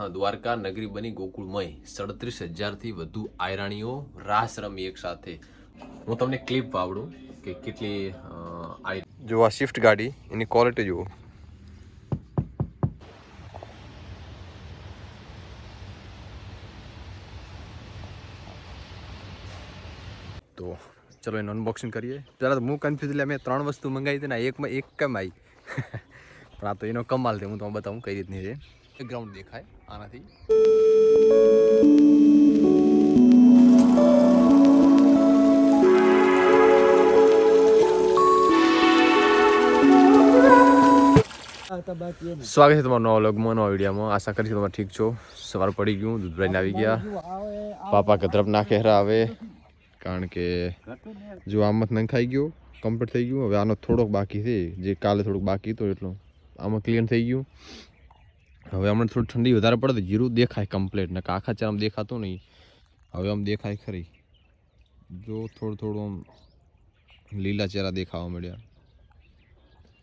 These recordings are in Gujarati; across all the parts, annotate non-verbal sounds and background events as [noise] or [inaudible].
હા દ્વારકા નગરી બની ગોકુળમય. સડત્રીસ હજારથી વધુ આયરાણીઓ રાસ રમી એક સાથે. હું તમને ક્લિપ વાવડું કે કેટલી જો આ સ્વિફ્ટ ગાડી એની ક્વોલિટી જુઓ. તો ચલો એનું અનબોક્સિંગ કરીએ. જરા તો હું કન્ફ્યુઝ એટલે મેં ત્રણ વસ્તુ મંગાવી હતી ને એકમાં એક કેમ આવી [laughs] પણ આ તો એનો કમાલ છે હું તમને બતાવું કઈ રીતની છે. ગ્રાઉન્ડ દેખાય, આનાથી. સ્વાગત છે તમારો નવા વ્લોગમાં, નવા વિડીયોમાં. આશા કરીશ તમારે તમે ઠીક છો. સવાર પડી ગયું દૂધ ભરાઈને આવી ગયા. પાપા કતરફ ના કહેરા આવે, કારણ કે જો આમત નહીં ખાઈ ગયો કમ્પ્લીટ થઈ ગયું. હવે આનો થોડોક બાકી છે. જે કાલે થોડુંક બાકી હતું એટલું. આમાં ક્લિયર થઈ ગયું. હવે હમણાં થોડી ઠંડી વધારે પડે તો જીરું દેખાય કમ્પ્લીટ ને આખા ચાર આમ દેખાતું નહીં. હવે આમ દેખાય ખરી. જો થોડું થોડું આમ લીલા ચહેરા દેખાવા મળ્યા.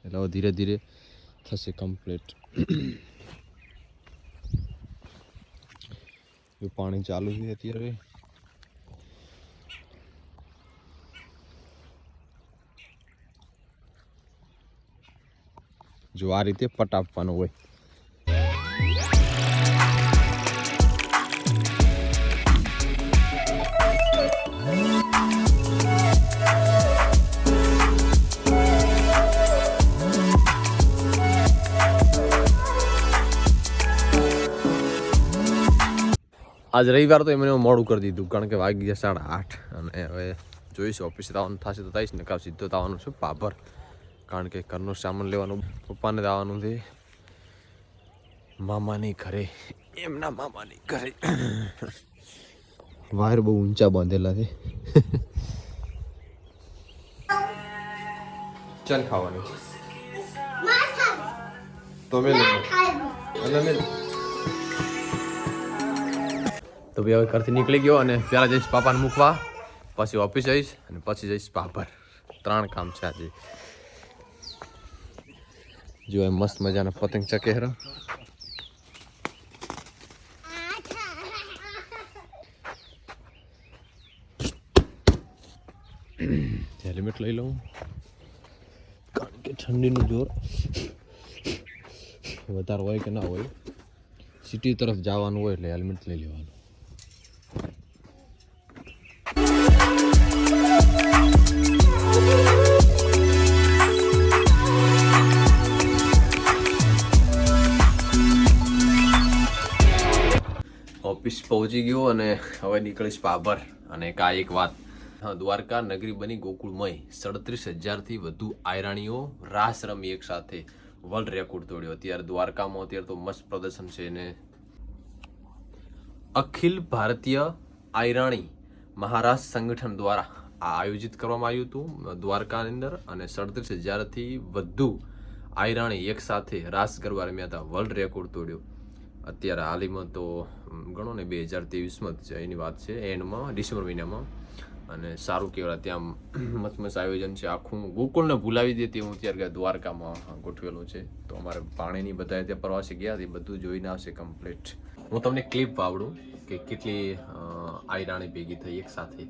એટલે હવે ધીરે ધીરે થશે કમ્પ્લીટ જો પાણી ચાલુ છે અત્યારે. જો આ રીતે પટ આપવાનો હોય. આજ રવિવાર તો એમને મોડું કરી દીધું કારણ કે વાગી ગયા સાડા આઠ. અને હવે જોઈશું ઓફિસે આવવાનું થશે તો થઈશ ને કાં સીધો આવવાનું છે પાભર. કારણ કે ઘરનો સામાન લેવાનું પપ્પાને આવવાનું છે. મામાની ઘરે એમના મામાની ઘરે. વાયર બહુ ઊંચા બાંધેલા છે. ચાલ ખાવાનું. તમે મેં તો ભાઈ હવે ઘરથી નીકળી ગયો અને પહેલાં જઈશ પાપાને મૂકવા, પછી ઓફિસ જઈશ અને પછી જઈશ પાપર ત્રણ કામ છે આજે. જો એ મસ્ત મજાના પતંગ ચકે હરા હેલ્મેટ લઈ લઉં. કારણ કે ઠંડીનું જોર વધારે હોય કે ના હોય, સિટી તરફ જવાનું હોય એટલે હેલ્મેટ લઈ લેવાનું. પહોંચી ગયો અને હવે નીકળીશ પાભર અને આ એક વાત. દ્વારકા નગરી બની ગોકુળમય. સડત્રીસ હજારથી વધુ આયરાણીઓ રાસ રમી એક સાથે. વર્લ્ડ રેકોર્ડ તોડ્યો. અત્યારે દ્વારકામાં અત્યારે તો મસ્ત પ્રદર્શન છે ને. અખિલ ભારતીય આયરાણી મહારાષ્ટ્ર સંગઠન દ્વારા આ આયોજિત કરવામાં આવ્યું હતું દ્વારકાની અંદર. અને સડત્રીસ હજારથી વધુ આયરાણી એક સાથે રાસ ગરબા રમ્યા હતા. વર્લ્ડ રેકોર્ડ તોડ્યો. અત્યારે હાલીમાં તો ગણો ને બે હજાર ત્રેવીસમાં છે, એની વાત છે. એન્ડમાં ડિસેમ્બર મહિનામાં. અને સારું કહેવાય, ત્યાં મસ્ત આયોજન છે. આખું ગોકુળને ભૂલાવી દેતી હું અત્યારે દ્વારકામાં ગોઠવેલું છે. તો અમારે પાણીની બધા ત્યાં પ્રવાસે ગયા તે બધું જોઈને આવશે કમ્પ્લીટ હું તમને ક્લિપ વાવડું કે કેટલી આયરાણી ભેગી થઈ, એક સાથે.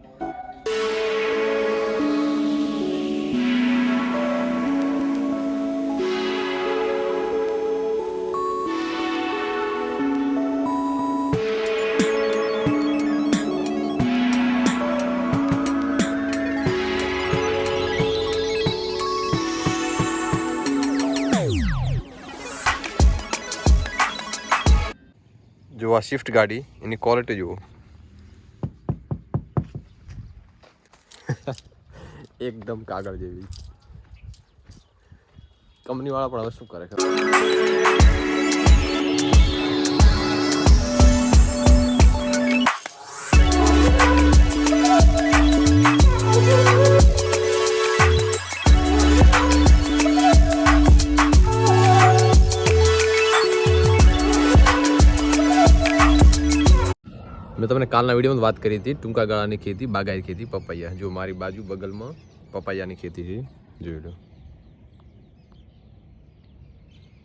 જો આ સ્વિફ્ટ ગાડી એની ક્વોલિટી જુઓ એકદમ કાગળ જેવી કંપની વાળા પણ હવે શું કરે ખબર મેં તમને કાલના વિડીયોમાં વાત કરી હતી, ટૂંકા ગાળાની ખેતી, બાગાયત ખેતી, પપૈયા. જો મારી બાજુ બગલમાં પપૈયાની ખેતી છે, જોઈ લો.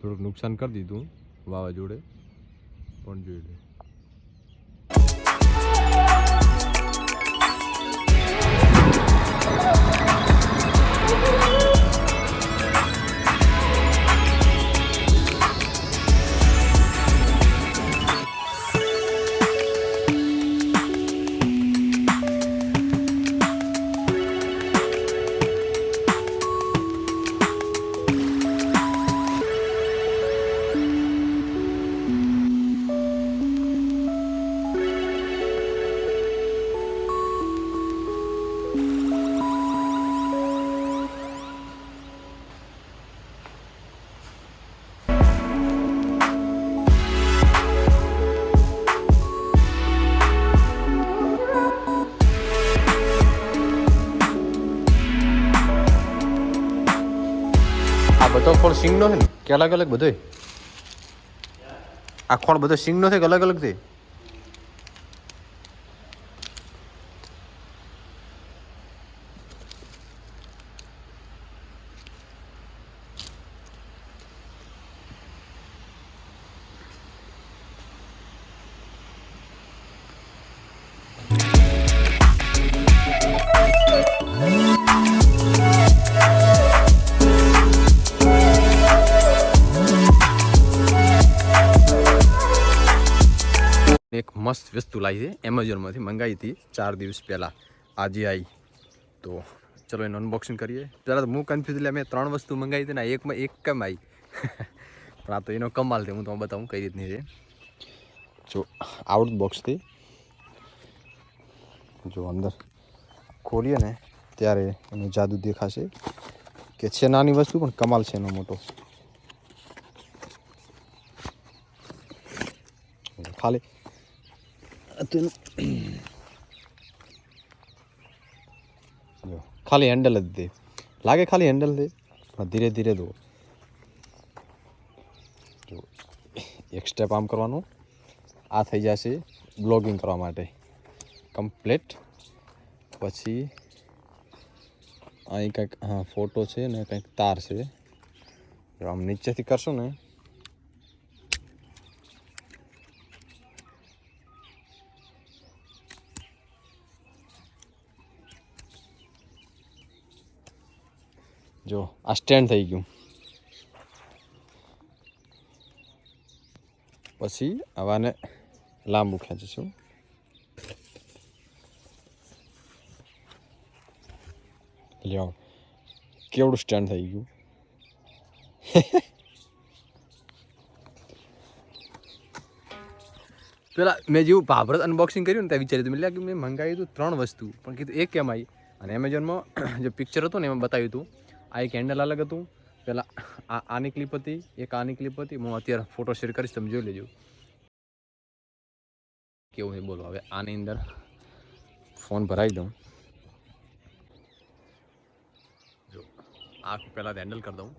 થોડુંક નુકસાન કરી દીધું વાવાઝોડે, પણ જોઈ લે. બધો ખોળ સિંગનો છે ને? કે અલગ અલગ બધોય? આ ખોળ બધો સિંગનો છે કે અલગ અલગ છે મસ્ત વસ્તુ લાવી છે. એમેઝોનમાંથી મંગાવી હતી ચાર દિવસ પહેલાં. આજે આવી તો ચલો એનું અનબોક્સિંગ કરીએ. પહેલાં તો હું કન્ફ્યુઝ એટલે મેં ત્રણ વસ્તુ મંગાવી હતી ને એકમાં એક કેમ આવી [laughs] પણ આ તો એનો કમાલ છે, હું તમને બતાવું કઈ રીતની છે. જો આઉટ બોક્સથી જો અંદર ખોલીએ ને, ત્યારે એનું જાદુ દેખાશે કે છે નાની વસ્તુ, પણ કમાલ છે એનો મોટો. ખાલી તો એનું ખાલી હેન્ડલ જ દે લાગે ખાલી હેન્ડલ દે ધીરે ધીરે દો એક સ્ટેપ આમ કરવાનું આ થઈ જશે બ્લોગિંગ કરવા માટે કમ્પ્લીટ પછી અહીં કંઈક હા ફોટો છે ને કંઈક તાર છે આમ નીચેથી કરશો ને જો, આ સ્ટેન્ડ થઈ ગયું. પછી આવાને લાંબુ ખેંચીશું. લ્યો કેવડું સ્ટેન્ડ થઈ ગયું. [laughs] પેલા મેં જેવું ભાભરત અનબોક્સિંગ કર્યું ને ત્યાં વિચાર્યું હતું. એટલે કે મેં મંગાવ્યું હતું ત્રણ વસ્તુ. પણ કીધું, એક કેમ આવી અને એમેઝોનમાં [clears throat] જે પિક્ચર હતું ને એમાં બતાવ્યું હતું. આ એક હેન્ડલ અલગ હતું. પહેલાં આ, આની ક્લિપ હતી, એક આની ક્લિપ હતી. હું અત્યારે ફોટો શેર કરીશ, તમે જોઈ લેજો. કેવું છે બોલો, હવે આની અંદર ફોન ભરાવી દઉં. જો, આ પહેલાં હેન્ડલ કરી દઉં.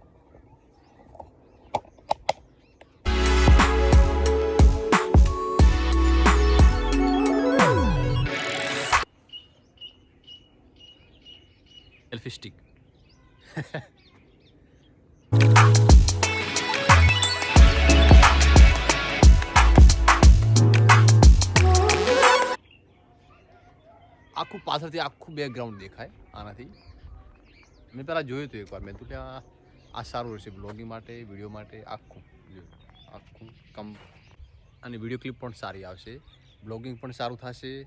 સેલ્ફી સ્ટિક [laughs] આખું પાછળથી આખું બેકગ્રાઉન્ડ દેખાય આનાથી. મેં પહેલાં જોયું હતું એકવાર. મેં તો કે આ સારું રહેશે બ્લોગિંગ માટે વીડિયો માટે, આખું. આખું કમ અને વીડિયો ક્લિપ પણ સારી આવશે. બ્લોગિંગ પણ સારું થશે.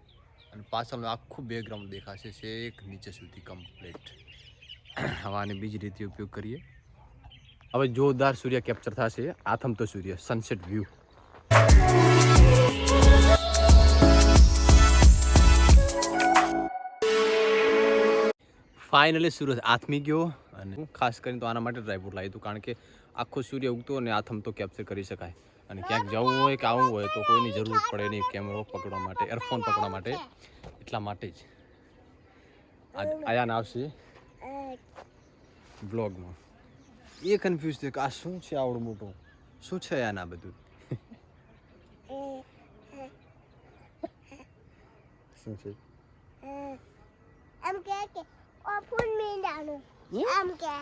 અને પાછળનું આખું બેકગ્રાઉન્ડ દેખાશે છે એક નીચે સુધી કમ્પ્લીટ [clears throat] હવે આને બીજી રીતે ઉપયોગ કરીએ. હવે જોરદાર સૂર્ય કેપ્ચર થશે. આથમતો સૂર્ય સનસેટ વ્યૂ ફાઇનલી સૂરજ આથમી ગયો અને ખાસ કરીને તો આના માટે ડ્રાઈવર લાવ્યું હતું, કારણ કે આખો સૂર્ય ઉગતો અને આથમતો કેપ્ચર કરી શકાય. અને ક્યાંક જવું હોય કે આવવું હોય તો કોઈની જરૂર પડે નહીં કેમેરો પકડવા માટે એરફોન પકડવા માટે. એટલા માટે જ. આયાન આવશે. બ્લોગમાં એ કન્ફ્યુઝ થયો કે આ શું છે આવડું મોટું? શું છે આના બધું? શું છે? એમ કે કે ઓ ફૂલ એમ કે